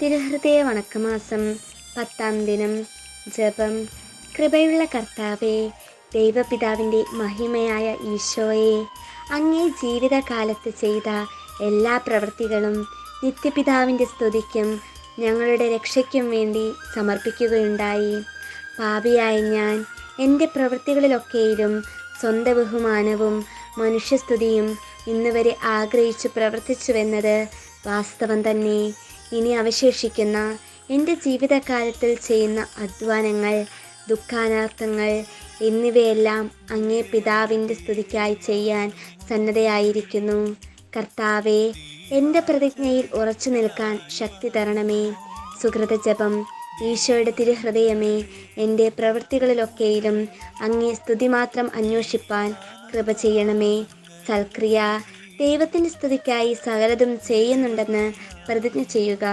തിരുഹൃദയ വണക്കമാസം പത്താം ദിനം ജപം. കൃപയുള്ള കർത്താവെ ദൈവപിതാവിന്റെ മഹിമയായ ഈശോയെ അങ്ങേ ജീവിതകാലത്ത് ചെയ്ത എല്ലാ പ്രവൃത്തികളും നിത്യപിതാവിന്റെ സ്തുതിക്കും ഞങ്ങളുടെ രക്ഷയ്ക്കും വേണ്ടി സമർപ്പിക്കുകയുണ്ടായി. പാപിയായ ഞാൻ എന്റെ പ്രവൃത്തികളിലൊക്കെയിലും സ്വന്തം ബഹുമാനവും മനുഷ്യസ്തുതിയും ഇന്നുവരെ ആഗ്രഹിച്ചു പ്രവർത്തിച്ചുവെന്നത് വാസ്തവം തന്നെ. ഇനി അവശേഷിക്കുന്ന എന്റെ ജീവിതകാലത്തിൽ ചെയ്യുന്ന അധ്വാനങ്ങൾ ദുഃഖാനാർത്ഥങ്ങൾ എന്നിവയെല്ലാം അങ്ങേ പിതാവിന്റെ സ്തുതിക്കായി ചെയ്യാൻ സന്നദ്ധയായിരിക്കുന്നു. കർത്താവെ എന്റെ പ്രതിജ്ഞയിൽ ഉറച്ചു നിൽക്കാൻ ശക്തി തരണമേ. സുഹൃതജപം ഈശോയുടെ തിരുഹൃദയമേ എന്റെ പ്രവൃത്തികളിലൊക്കെയിലും അങ്ങേ സ്തുതി മാത്രം അന്വേഷിപ്പാൻ കൃപ ചെയ്യണമേ. സൽക്രിയ ദൈവത്തിന്റെ സ്തുതിക്കായി സകലതും ചെയ്യുന്നുണ്ടെന്ന് പ്രതിജ്ഞ ചെയ്യുക.